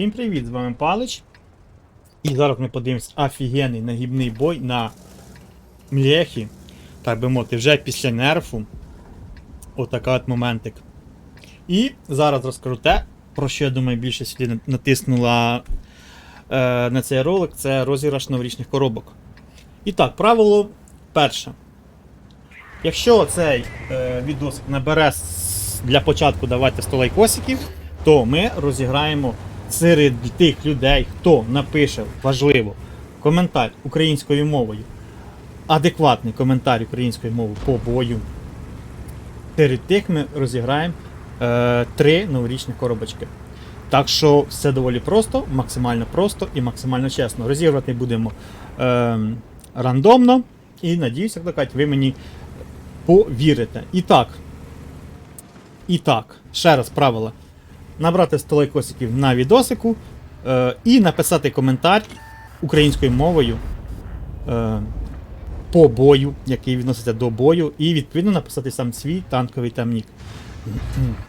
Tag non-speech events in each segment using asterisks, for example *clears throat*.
Всім привіт, з вами Палич. І зараз ми подивимось офігенний нагібний бой на млехі. Так би мовити, вже після нерфу. Отака от моментик. І зараз розкажу те, про що я думаю більше сюди натиснула е, на цей ролик, це розіграш новорічних коробок. І так, правило перше. Якщо цей е, відосик набере для початку давайте 100 лайкосиків, то ми розіграємо серед тих людей, хто напише важливо коментар українською мовою, адекватний коментар українською мовою по бою. Серед тих ми розіграємо е, три новорічних коробочки. Так що все доволі просто, максимально просто і максимально чесно. Розігрувати будемо е, рандомно. І надіюся, як кажуть, ви мені повірите. І так. І так, ще раз правила. Набрати 100 лайкосиків на відосику е, і написати коментар українською мовою е, по бою, який відноситься до бою, і відповідно написати сам свій танковий там нік.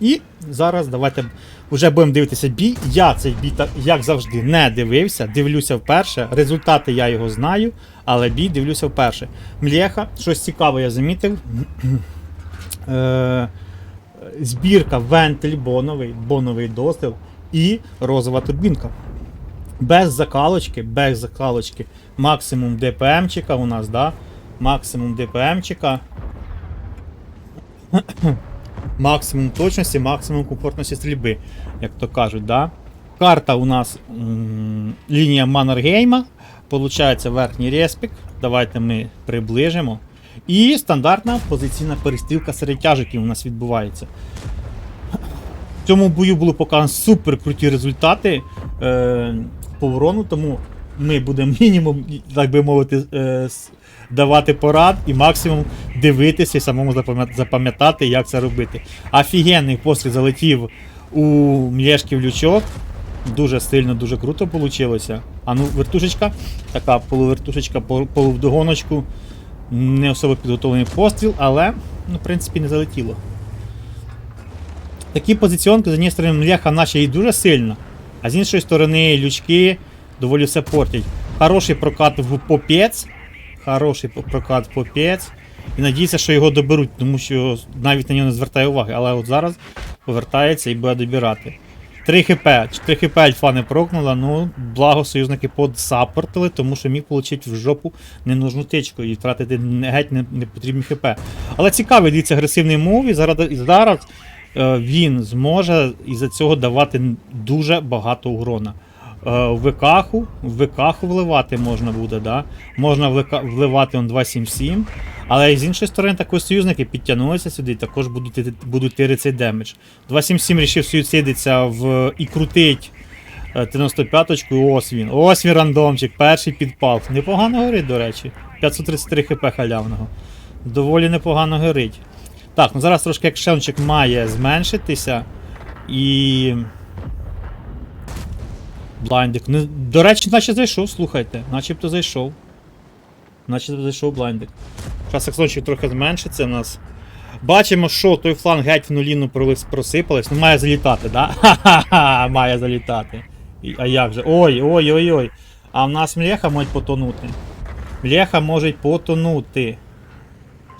І зараз давайте вже будемо дивитися бій. Я цей бій, як завжди, не дивився, дивлюся вперше. Результати я його знаю, але бій дивлюся вперше. Млєха, щось цікаве я замітив. *clears throat* Збірка вентиль боновий, боновий достил і розова турбінка. Без закалочки, без закалочки. Максимум ДПМчика у нас, да? Максимум ДПМчика. *coughs* максимум точності, максимум комфортності стрільби, як то кажуть, да? Карта у нас лінія Маннергейма. Получається верхній респік. Давайте ми приближимо. І стандартна позиційна перестрілка серед тяжиків у нас відбувається. В цьому бою було показано супер круті результати е, по тому ми будемо мінімум, так би мовити, е, давати порад і максимум дивитися і самому запам'ятати, як це робити. Офігенний постріл залетів у млєшків лючок. Дуже сильно, дуже круто вийшло. А ну, вертушечка, така полувертушечка, полувдогоночку. Не особо підготовлений постріл, але, ну, в принципі, не залетіло. Такі позиціонки, з однієї сторони, мляха наша і дуже сильно, а з іншої сторони, лючки доволі все портять. Хороший прокат в попець. Хороший прокат в попець. І надіюся, що його доберуть, тому що навіть на нього не звертає уваги. Але от зараз повертається і буде добирати. 3 хп. 3 хп альфа не прокнула, ну благо союзники подсаппортили, тому що міг отримати в жопу ненужну тичку і втратити геть не потрібні хп. Але цікавий дивіться агресивний мув, і зараз, і зараз е, він зможе із-за цього давати дуже багато урона. Е, в ВКху, в ВКху вливати можна буде, да? можна вливати он 277, але з іншої сторони також союзники підтягнулися сюди і також будуть, будуть тирити демедж. 277 рішив суїцидитися в і крутить е, 95-ку, ось він. Ось він рандомчик, перший підпал. Непогано горить, до речі. 533 хп халявного. Доволі непогано горить. Так, ну зараз трошки екшенчик має зменшитися. І. Блайндик. Ну, до речі, наче зайшов, слухайте. Начебто зайшов. Начебто зайшов блайндик. Зараз екшенчик трохи зменшиться у нас. Бачимо, що той фланг геть в нуліну просипались. Ну має залітати, да? Ха-ха-ха, має залітати. А як же? Ой, ой, ой, ой. А в нас млеха може потонути. Млеха може потонути.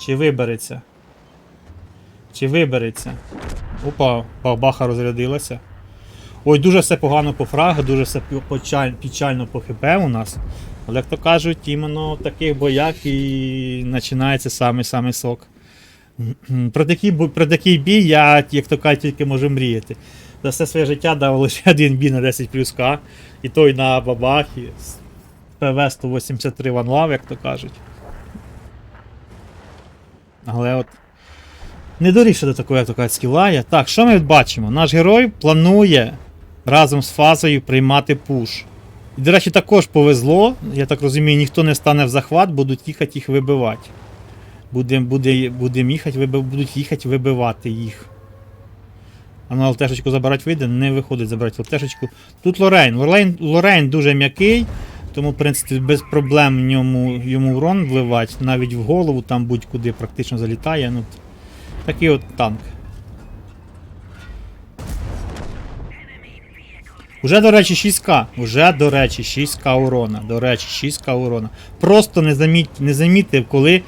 Чи вибереться? Чи вибереться? Опа, бабаха розрядилася. Ой, дуже все погано по фрагу, дуже все печально по хп у нас. Але як то кажуть, іменно в таких боях і починається самий-самий сок. *clears throat* Про такий, про такий бій я, як то кажуть, тільки можу мріяти. За все своє життя дав лише один бій на 10 плюс К. І той на бабахі з ПВ-183 One Love, як то кажуть. Але от. Не доріше до такого, як то кажуть, скіла. Так, що ми бачимо? Наш герой планує разом з фазою приймати пуш. І, до речі, також повезло. Я так розумію, ніхто не стане в захват, будуть їхати їх вибивати. Будемо буде, будем їхати, виби, будуть їхати вибивати їх. А на ЛТшечку забирати вийде, не виходить забирати ЛТшечку. Тут Лорейн. Лорейн, Лорейн дуже м'який, тому, в принципі, без проблем в ньому, йому урон вливати, навіть в голову там будь-куди практично залітає. Ну, такий от танк. Уже, до речі, 6к. Уже, до речі, 6к урона. До речі, 6к урона. Просто не, заміт, не замітив, коли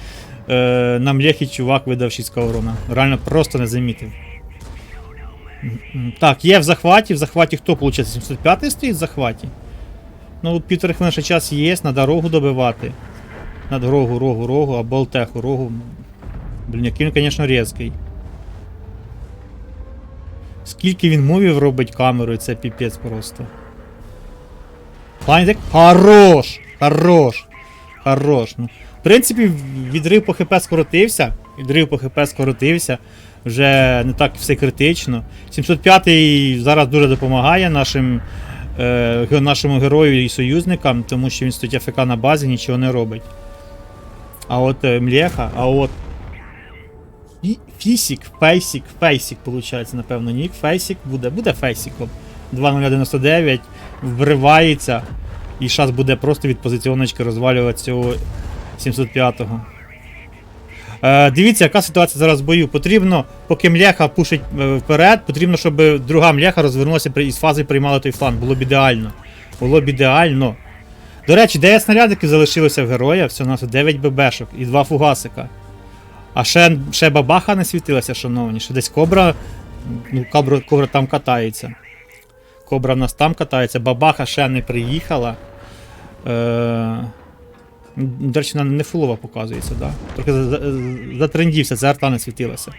е, нам лєхий чувак видав 6к урона. Реально просто не замітив. Так, є в захваті. В захваті хто, виходить? 705 стоїть в захваті? Ну, півтори хвилини ще час є, на дорогу добивати. На дорогу, рогу, рогу, або алтеху, рогу. Блін, який він, звісно, різкий. Скільки він мувів робить камерою, це піпець просто. Планетик? Хорош! Хорош! Хорош. Ну, в принципі, відрив по ХП скоротився. Відрив по ХП скоротився. Вже не так все критично. 705-й зараз дуже допомагає нашим, е, нашому герою і союзникам, тому що він стоїть АФК на базі, нічого не робить. А от е, Млєха, а от Фісік, Фейсік, Фейсік, виходить, напевно, нік. Фейсік буде, буде Фейсіком. 2099 вривається. І шас буде просто від позиціоночки розвалювати цього 705-го. Е, дивіться, яка ситуація зараз в бою. Потрібно, поки мляха пушить е, вперед, потрібно, щоб друга мляха розвернулася із фази і приймала той фланг. Було б ідеально. Було б ідеально. До речі, 9 снарядиків залишилося в героя, всього нас 9 ББшок і 2 фугасика. А ще, ще бабаха не світилася, шановні. Ще десь кобра. Ну, кобра, кобра там катається. Кобра в нас там катається, бабаха ще не приїхала. Е... До речі, вона не фулова показується, да? Трохи за- за- затрендівся, це арта не світилася.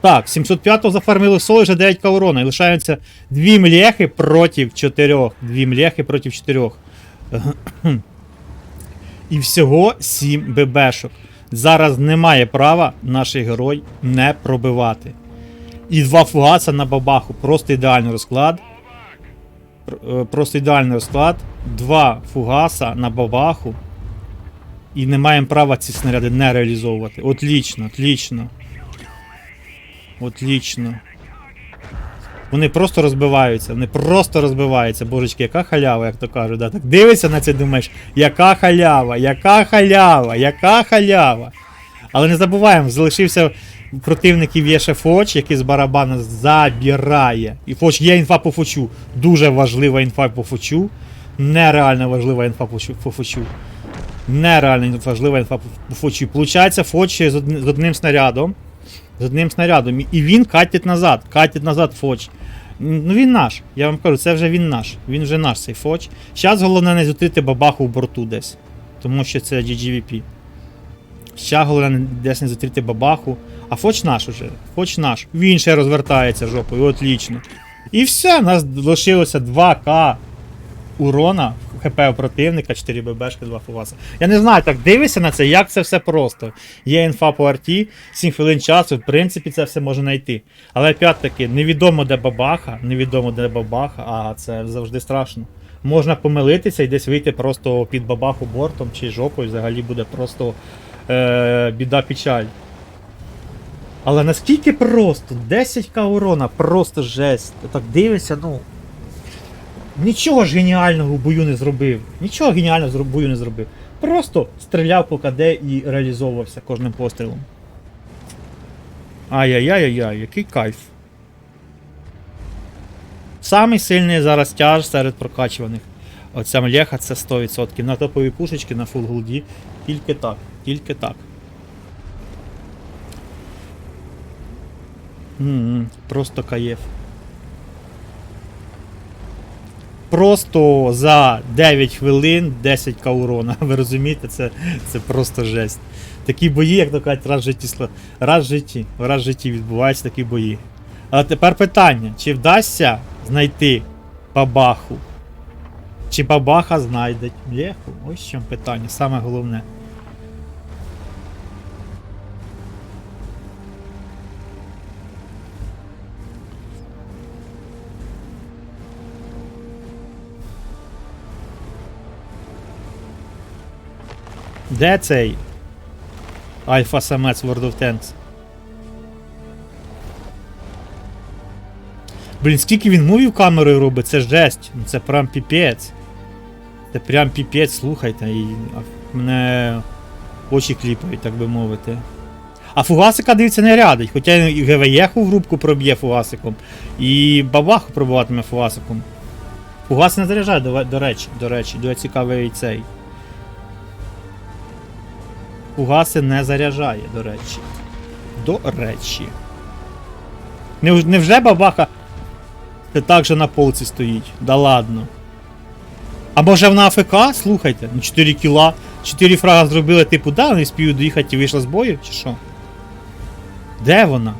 Так, 705-го зафармили соло, вже 9 каурона. І лишаються 2 млєхи проти 4. 2 млєхи проти 4. *clears throat* І всього 7 ББшок. Зараз немає права наш герой не пробивати. І два фугаса на бабаху. Просто ідеальний розклад. Е, Просто ідеальний розклад. Два фугаса на бабаху. І не маємо права ці снаряди не реалізовувати. Отлічно, отлічно. Отлічно. Вони просто розбиваються, вони просто розбиваються. Божечки, яка халява, як то кажуть. Да? Так дивишся на це, думаєш, яка халява, яка халява, яка халява. Але не забуваємо, залишився противників є ще Фоч, який з барабана забирає. І Фоч є інфа по Фочу. Дуже важлива інфа по Фочу. Нереально важлива інфа по Фочу- Нереально важлива інфа по- Фочу. Получається, Фоч з одним снарядом. З одним снарядом. І він катить назад. Катить назад Фоч. Ну він наш. Я вам кажу, це вже він наш. Він вже наш цей Фоч. Зараз головне не зустріти бабаху в борту десь. Тому що це GGVP. Ще головне десь не зустріти бабаху. А Фоч наш уже. Фоч наш. Він ще розвертається жопою, отлічно. І все, у нас лишилося 2К урона ХП у противника, 4 ББшки, 2 фугаса. Я не знаю, так дивишся на це, як це все просто. Є інфа по арті, 7 хвилин часу, в принципі, це все можна знайти. Але опять-таки, невідомо де бабаха, невідомо де бабаха, а це завжди страшно. Можна помилитися і десь вийти просто під бабаху бортом чи жопою, взагалі буде просто е, біда печаль. Але наскільки просто? 10к урона, просто жесть. Так дивишся, ну. Нічого ж геніального в бою не зробив. Нічого геніального в бою не зробив. Просто стріляв по КД і реалізовувався кожним пострілом. Ай-яй-яй-яй, який кайф. Самий сильний зараз тяж серед прокачуваних. Оця млеха це 100%. На топові пушечки, на фул голді. Тільки так, тільки так. М-м, просто каєф. Просто за 9 хвилин 10 каурона. *laughs* Ви розумієте, це, це просто жесть. Такі бої, як то кажуть, раз в житті раз в житті, раз в житті відбуваються такі бої. А тепер питання: чи вдасться знайти бабаху? Чи бабаха знайде Леху? Ось в чому питання, саме головне. Де цей Альфа самець World of Tanks? Блін, скільки він мувів камерою робить, це жесть. Ну, Це прям піпець. Це прям піпець, слухайте, і мене очі кліпають, так би мовити. А фугасика, дивіться, не рядить, хоча і ГВЄху в рубку проб'є фугасиком, і бабаху пробиватиме фугасиком. Фугас не заряджає, до речі, до речі, дуже цікавий цей. Фугаси не заряджає, до речі. До речі. Невж- Невже бабаха це так же на полці стоїть? Да ладно. А може вона АФК? Слухайте, ну 4 кіла, 4 фрага зробили, типу, да, вони спів доїхати і вийшла з бою, чи що? Де вона?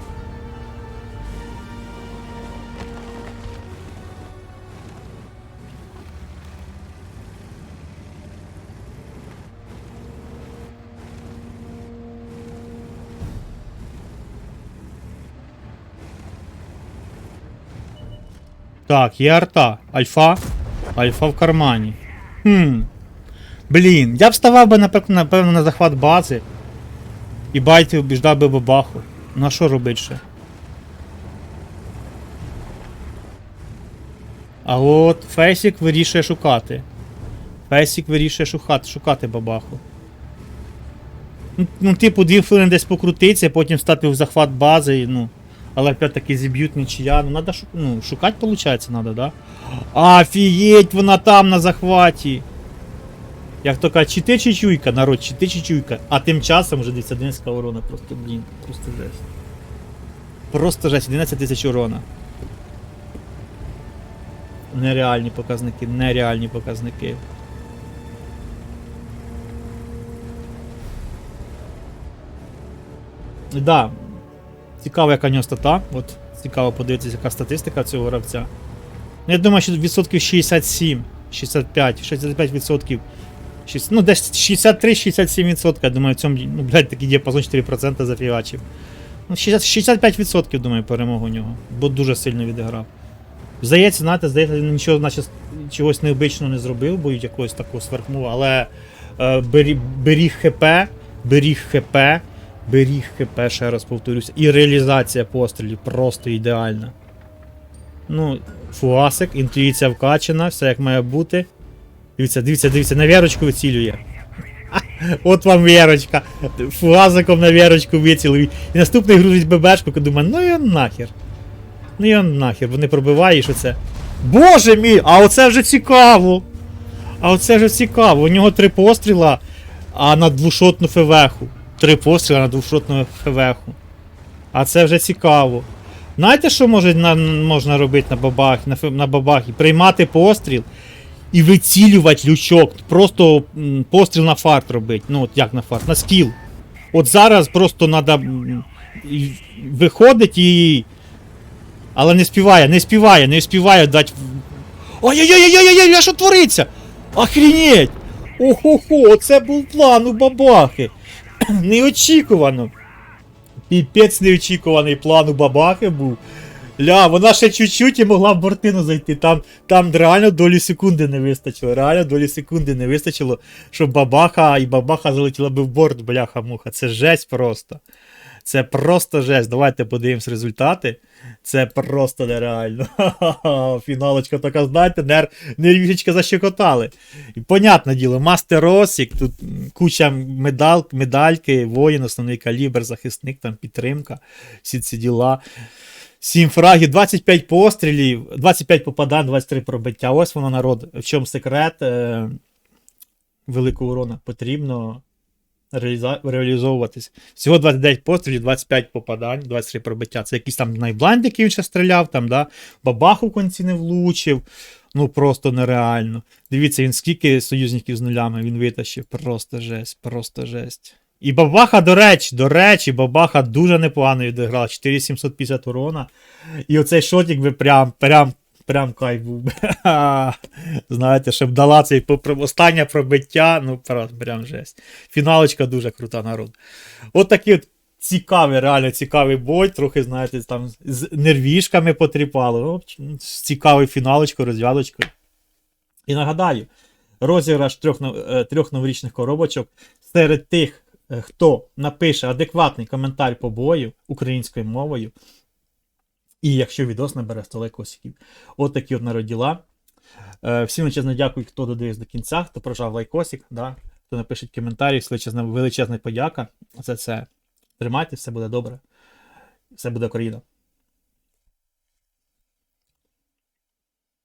Так, є арта. Альфа. Альфа в кармані. Хм. Блін, я б ставав би, напевно, на захват бази. І байтів обіждав би бабаху. Ну а що робить ще? А от Фейсік вирішує шукати. Фейсік вирішує шукати, шукати бабаху. Ну, ну, типу, дві хвилини десь покрутиться, потім стати в захват бази, і, ну. Але опять-таки зіб'ють нічия. Ну, надо шу... ну, шукати, виходить, надо, да? Офігеть, вона там на захваті. Як то кажуть, чи ти чи чуйка, народ, чи ти чи чуйка. А тим часом вже десь 11 урона, просто, блін, просто жесть. Просто жесть, 11 тисяч урона. Нереальні показники, нереальні показники. Да, Цікаво, яка у нього стата. От цікаво подивитися, яка статистика цього гравця. Ну, я думаю, що відсотків 67, 65, 65 відсотків. Ну, десь 63-67 відсотків, я думаю, в цьому, ну, блядь, такий діапазон 4% зафігачив. Ну, 60, 65 відсотків, думаю, перемогу у нього. Бо дуже сильно відіграв. Здається, знаєте, здається, він нічого, наче, чогось необичного не зробив, бо якогось такого сверхнуло, але е, бері, беріг ХП, беріг ХП, беріг ХП, ще раз повторюся. І реалізація пострілів просто ідеальна. Ну, фуасик, інтуїція вкачана, все як має бути. Дивіться, дивіться, дивіться, на вірочку вицілює. *laughs* От вам вірочка. Фуазиком на вірочку вицілив. І наступний грузить ББшку, і думає, ну його нахер. Ну його нахер, вони пробивають, що це. Боже мій! А оце вже цікаво! А оце вже цікаво. У нього три постріла, а на двушотну февеху. Три постріла на двушотну февеху. А це вже цікаво. Знаєте, що може, на, можна робити на бабах, на, на бабахі? Приймати постріл і вицілювати лючок. Просто постріл на фарт робити. Ну, от як на фарт, на скіл. От зараз просто треба виходить і. Але не співає, не співає, не співає дати. Ой-ой-ой-ой-ой, що твориться? Охренеть! Охо-хо, оце був план у бабахи. *clears throat* Неочікувано. Піпець неочікуваний план у бабахи був. Ля, вона ще чуть-чуть і могла в бортину зайти. Там, там реально долі секунди не вистачило. Реально долі секунди не вистачило, щоб бабаха і бабаха залетіла би в борт, бляха-муха. Це жесть просто. Це просто жесть. Давайте подивимось результати. Це просто нереально. *laughs* Фіналочка така, знаєте, нер... нервішечка защекотали. І понятне діло, Мастер Росік, тут куча медал... медальки, воїн, основний калібр, захисник, там підтримка, всі ці діла. 7 фрагів, 25 пострілів, 25 попадань, 23 пробиття. Ось воно народ. В чому секрет е... великого урона потрібно. Реалізовуватись. Всього 29 пострілів, 25 попадань, 23 пробиття. Це якийсь там найблайнд, який він ще стріляв, там, да? бабаху в кінці не влучив. Ну просто нереально. Дивіться, він скільки союзників з нулями він витащив. Просто жесть, просто жесть. І бабаха, до речі, до речі, бабаха дуже непогано відіграла. 4750 урона. І оцей шотик би прям, прям, прям кайф був. *laughs* Знаєте, щоб дала цей останнє пробиття, ну прям жесть. Фіналочка дуже крута народ. От такий от цікавий, реально цікавий бой. Трохи, знаєте, там з нервішками потріпало. Ну, цікавою фіналочкою, розв'язочкою. І нагадаю, розіграш трьох, е, трьох новорічних коробочок серед тих, е, хто напише адекватний коментар по бою українською мовою. І якщо відос набере 100 лайкосиків. От такі от народіла. Е, всім величезно дякую, хто додивився до кінця, хто прожав лайкосик, да, хто напише коментарі, величезна, величезна подяка за це. Тримайтеся, все буде добре. Все буде Україна.